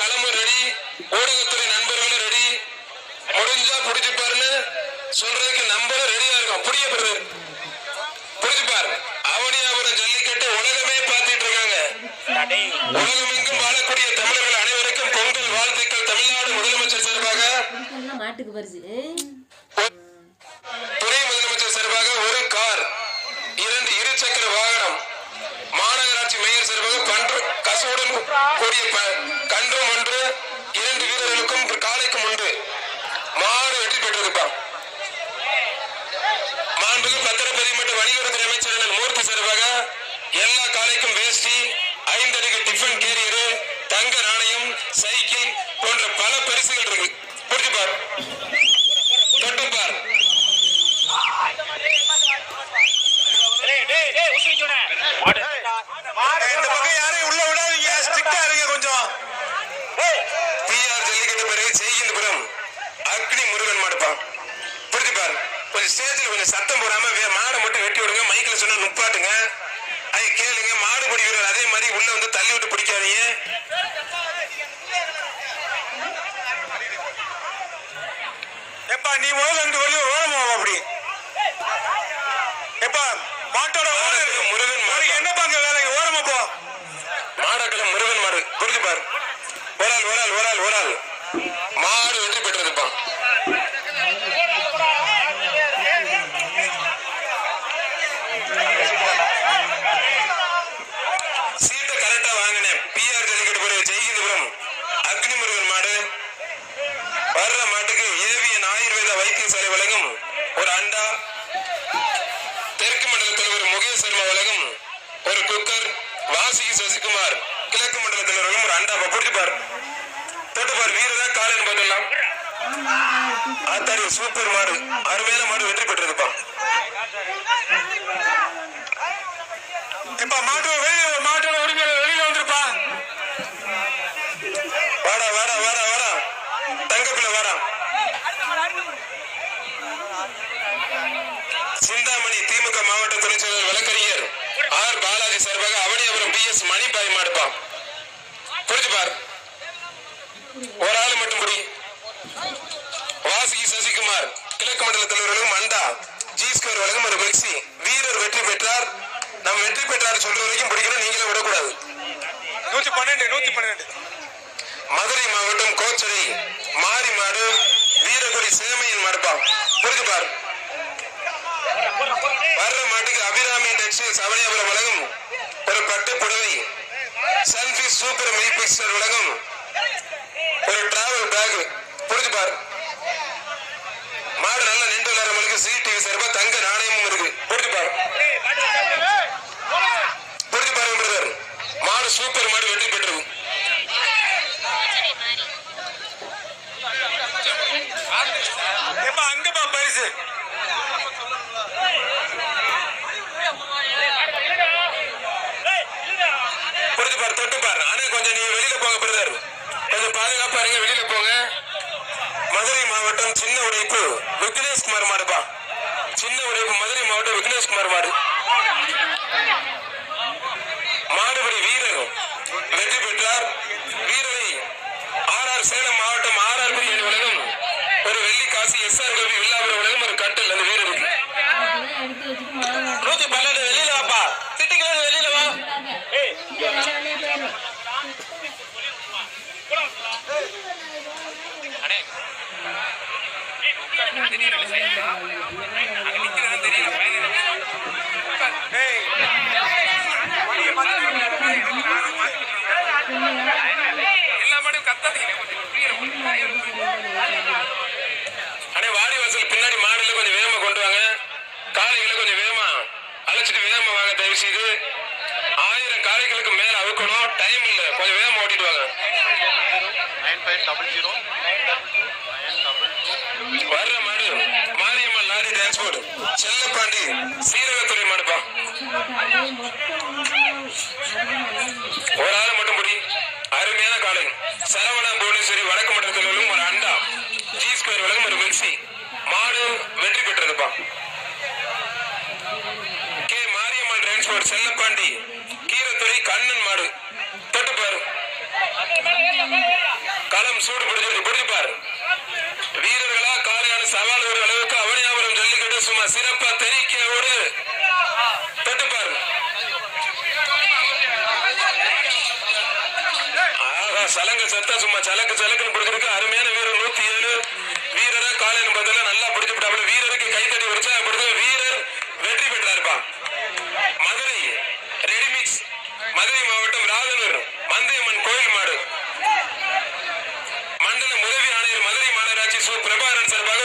களமும் ready ஊடகத்துறை நண்பர்களும் ready. முடிஞ்சா புடிச்சு பாருன்னு சொல்றதுக்கு நம்பரும் ரெடியா இருக்கும். புடிய பெரு புடிச்சு பாரு அவனியாபுரம் ஜல்லிக்கட்டு உலகமே பார்த்துட்டு இருக்காங்க. உலகமெங்கும் வாழக்கூடிய தமிழர்கள் அனைவருக்கும் பொங்கல் வாழ்த்துக்கள். தமிழ்நாடு முதலமைச்சர் சார்பாக மாட்டுக்கு பரிசு. துணை முதலமைச்சர் சார்பாக ஒரு கார் இரண்டு இருசக்கர வாகனம் மாநகராட்சி மேயர் சார்பாக கன்று கசுவுடன் கூடிய சைக்கிள் போன்ற பல பரிசுகள் இருக்கு. புரிஞ்சு பார். தொட்டு பார். இந்த பக்கம் யாரையும் உள்ள விடாதீங்க. ஸ்ட்ரிக்டா இருங்க கொஞ்சம். பிஆர் ஜல்லிக்கட்டு பிறகு செய்கின்றபுரம் அக்னி முருகன் மாடுப்பான் புரிஞ்சு பாரு. கொஞ்சம் ஸ்டேஜில் கொஞ்சம் சத்தம் போடாம வே- மாடை மட்டும் வெட்டி விடுங்க. மைக்கில் சொன்னா நுப்பாட்டுங்க. அதை கேளுங்க மாடு பிடிக்கிறவர் அதே மாதிரி உள்ள வந்து தள்ளி விட்டு பிடிக்காதீங்க. எப்பா நீ முதல்ல ரெண்டு வெளியே ஓரமா அப்படி. எப்பா மாட்டோட முருகன் மாடு. என்ன பாங்க வேலை? ஓரமா போ. மாடக்களம் முருகன் மாடு. புரிஞ்சு பாரு ஒரு ஆள் ஒரு ஆள் ஒரு ஆள் ஒரு ஆள் மாடு வெற்றி பெற்றிருப்பான் சீட்டை கரெக்டா வாங்கினேன் பிஆர் ஜல்லிக்கட்டு பிறகு ஜெய்கிந்தபுரம் அக்னி முருகன் மாடு வர்ற மாட்டுக்கு ஏவியன் ஆயுர்வேத வைத்தியசாலை வழங்கும் ஒரு அண்டா தெற்கு மண்டல தலைவர் முகேஷ் சர்மா உலகம் ஒரு குக்கர் வாசிகி சசிகுமார் கிழக்கு மண்டல தலைவர்களும் ஒரு அண்டா பிடிச்சு பார். தொட்டு பார் காலன் பார்த்துடலாம் ஆத்தாடி சூப்பர் மாடு அருமையான மாடு வெற்றி பெற்றிருப்பான் எப்பா மாட்டோட வெளியே மாட்டோட உரிமையாளர் வெளியில வந்துருப்பா வாடா வாடா வாடா வாடா தங்கப்பிள்ளை வாடா சிந்தாமணி திமுக மாவட்ட துணை செயலர் வழக்கறிஞர் ஆர் பாலாஜி சார்பாக அவனியாபுரம் பி எஸ் மணிபாய் மாடுப்பான் புரிஞ்சு பார் ஒரு ஆள் மட்டும் புடி வாசிகி சசிகுமார் தலைவர்களும் அண்டா ஜி ஸ்கொயர் வழங்கும் ஒரு மிக்சி வீரர் வெற்றி பெற்றார். நம்ம வெற்றி பெற்றார் சொல்ற வரைக்கும் பிடிக்கணும் நீங்களே விடக்கூடாது. நூத்தி பன்னெண்டு நூத்தி பன்னெண்டு. மதுரை மாவட்டம் கோச்சடை மாரி மாடு வீரகுடி சேமையன் மாடுப்பான் புரிஞ்சு பார். வர்ற மாட்டுக்கு அபிராமி டெக்ஸ்டைல்ஸ் அவனியாபுரம் வழங்கும். ஒரு பட்டு புடவை. சன்ஃபிஷ் சூப்பர் மில்க் வழங்கும். ஒரு டிராவல் பேக் புரிஞ்சு பார் மாடு நல்லா நின்று விளையாடுறவங்களுக்கு சார்பா தங்க நாணயமும் இருக்கு. புரிஞ்சு பாரு. புரிஞ்சு பாருங்க பிரதர். மாடு சூப்பர் மாடு வெற்றி பெற்றது. அங்கப்பா பரிசு. மாடு மாடுபடி வீரர் வெற்றி பெற்றார். வீரரை ஆர் ஆர் சேலம் மாவட்டம் ஆர் ஆர் பிரியாணி உலகம் ஒரு வெள்ளி காசு எஸ் ஆர் கல்வி வில்லாபுரம் உலகம் ஒரு கட்டல் அந்த வீரருக்கு. நூத்தி பன்னெண்டு வெளியில வாப்பா. திட்டிக்கிறது வெளியில வா. அண்ணே வாடி வாசல் பின்னாடி மாடுல கொஞ்சம் வேகமா கொண்டு வாங்க. காளைகளை கொஞ்சம் வேகமா அழைச்சிட்டு வேகமா வாங்க தயவு செய்து ஆயிரம் காளைகளுக்கு மேல அவுக்கணும். டைம் இல்ல. கொஞ்சம் வேகமா ஓட்டிட்டு வாங்க. Nine five double zero dance போடு செல்ல பாண்டி சீரகத்துறை மாடுப்பா. ஒரு ஆள் மட்டும் முடி அருமையான காலை சரவணா புவனேஸ்வரி வடக்கு மண்டலத்திலும் ஒரு அண்டா. ஜி ஸ்கொயர் வழங்கும் ஒரு மிக்சி. மாடு வெற்றி பெற்றதுப்பா. கே மாரியம்மன் டிரான்ஸ்போர்ட் செல்லப்பாண்டி கீரத்துறை கண்ணன் மாடு. தொட்டுப்பாரு. களம் சூடு பிடிச்சிருக்கு பிடிப்பார் வீரர்களா காலையான சவால் ஒரு அளவுக்கு அவனியாபுரம் ஜல்லிக்கட்டு சும்மா சிறப்பா தெரிக்கையோடு ஓடு தொட்டுப்பார் ஆஹா சலங்க சத்தா சும்மா சலக்கு சலக்குன்னு பிடிச்சிருக்கு அருமையான வீரர் நூத்தி ஏழு. வீரரா காலையில பார்த்தா நல்லா பிடிச்சு விட்டாப்புல வீரருக்கு கைத்தடி உற்சாகப்படுத்த வீரர் வெற்றி பெற்றாருப்பா. மதுரை ரெடிமிக்ஸ் மதுரை மாவட்டம் ராதனூர் மந்தையம்மன் கோயில் மாடு. மண்டல உதவி ஆணையர் மதுரை மாநகராட்சி சு பிரபாகரன் சார்பாக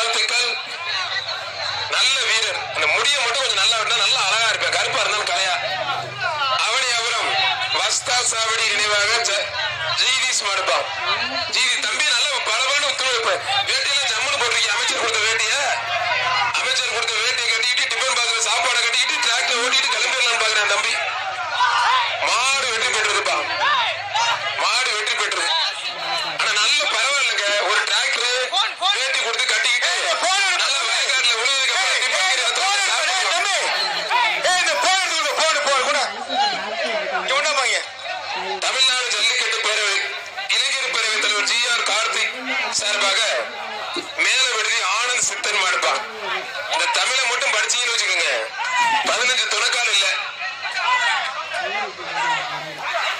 வாழ்த்துக்கள். நல்ல வீரர். அந்த முடிய மட்டும் கொஞ்சம் நல்லா விட்டா நல்லா அழகா இருப்பேன். கருப்பா இருந்தாலும் கலையா. அவனியாபுரம் வஸ்தா சாவடி நினைவாக ஜ- மாடுப்பா ஜீதி தம்பி நல்ல பரவாயில்ல வேட்டியெல்லாம் ஜம்முன்னு போட்டிருக்கீங்க அமைச்சர் கொடுத்த வேட்டிய? அமைச்சர் கொடுத்த சார்பாக மேல விடுதி ஆனந்த் சித்தன் மாடுப்பா. இந்த தமிழை மட்டும் படிச்சீங்கன்னு வச்சுக்கோங்க. பதினஞ்சு துணக்கால் இல்ல.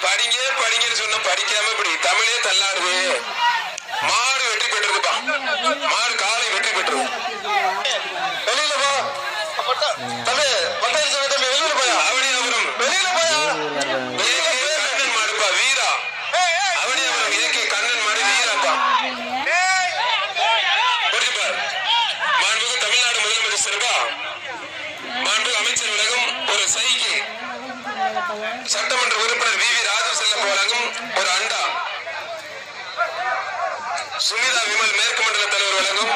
படிங்க படிங்கன்னு சொன்ன படிக்காம இப்படி தமிழே தள்ளாடுது. மாடு வெற்றி பெற்றிருக்குப்பா. மாடு காலை வெற்றி பெற்றது. வெளியில போ. தம்பி தம்பி வெளியில போயா அவனியாபுரம் வெளியில போயா ஏகே கண்ணன் மாடுப்பா வீரா அவனியாபுரம் ஏகே கண்ணன் மாடு வீராப்பா புரிஞ்சு பார் மாண்புக்கு தமிழ்நாடு முதலமைச்சர் சிறப்பா மாண்பு அமைச்சர் வழங்கும் ஒரு சைக்கிள் சட்டமன்ற உறுப்பினர் வி வி ராஜு செல்லம் வழங்கும் ஒரு அண்டா சுமிதா விமல் மேற்கு மண்டல தலைவர் வழங்கும்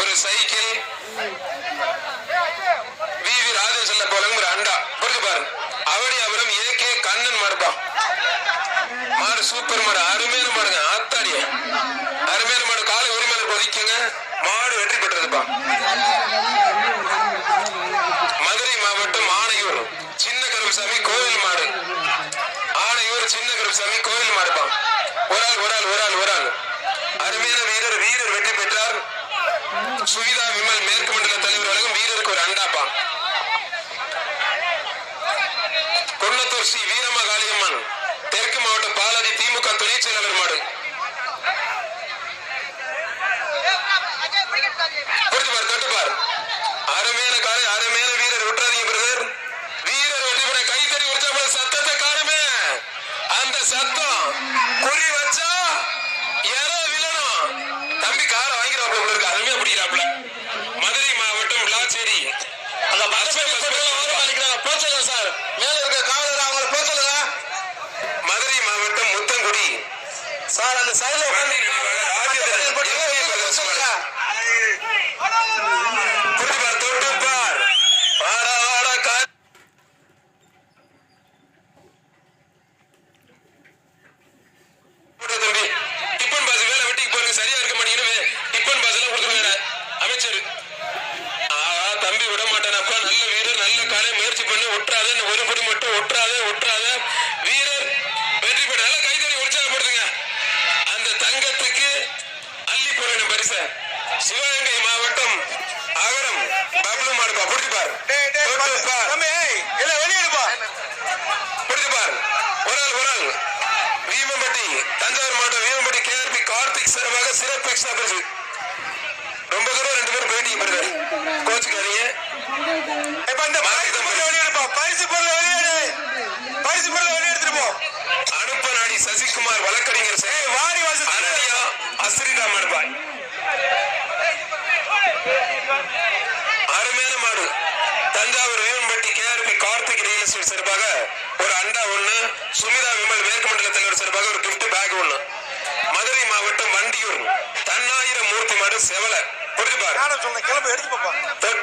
ஒரு சைக்கிள் வி வி ராஜேஷ் வழங்கும் ஒரு அண்டா. புரிஞ்சு பாரு. அவடி அவரும் ஏ கே கண்ணன் மாறுபா மாடு சூப்பர் மாடு. அருமையான மாடுங்க. ஆத்தாடிய. அருமையான மாடு. காலை உரிமையாளர் ஒதுக்கிங்க மாடு வெற்றி பெற்றதுப்பா. மதுரை மாவட்டம் ஆணையூர் சின்ன கருப்பசாமி கோவில் மாடு. ஆணையூர் சின்ன கருப்பசாமி கோவில் மாடுப்பா. ஒரு ஆள் ஒரு ஆள் ஒரு ஆள் ஒரு ஆள். அருமையான வீரர் வீரர் வெற்றி பெற்றார். சுவிதா விமல் மேற்கு மண்டல தலைவர் வழங்கும் வீரருக்கு ஒரு அண்டாப்பா. கொன்னத்தூர் ஸ்ரீ வீரம் சார். அந்த சைடுல உட்காந்து தஞ்சாவூர் மாவட்டம் வீரம்பட்டி கேஆர்பி கார்த்திக் சார்பாக சிறப்பு எக்ஸாம்பிள் எடுத்து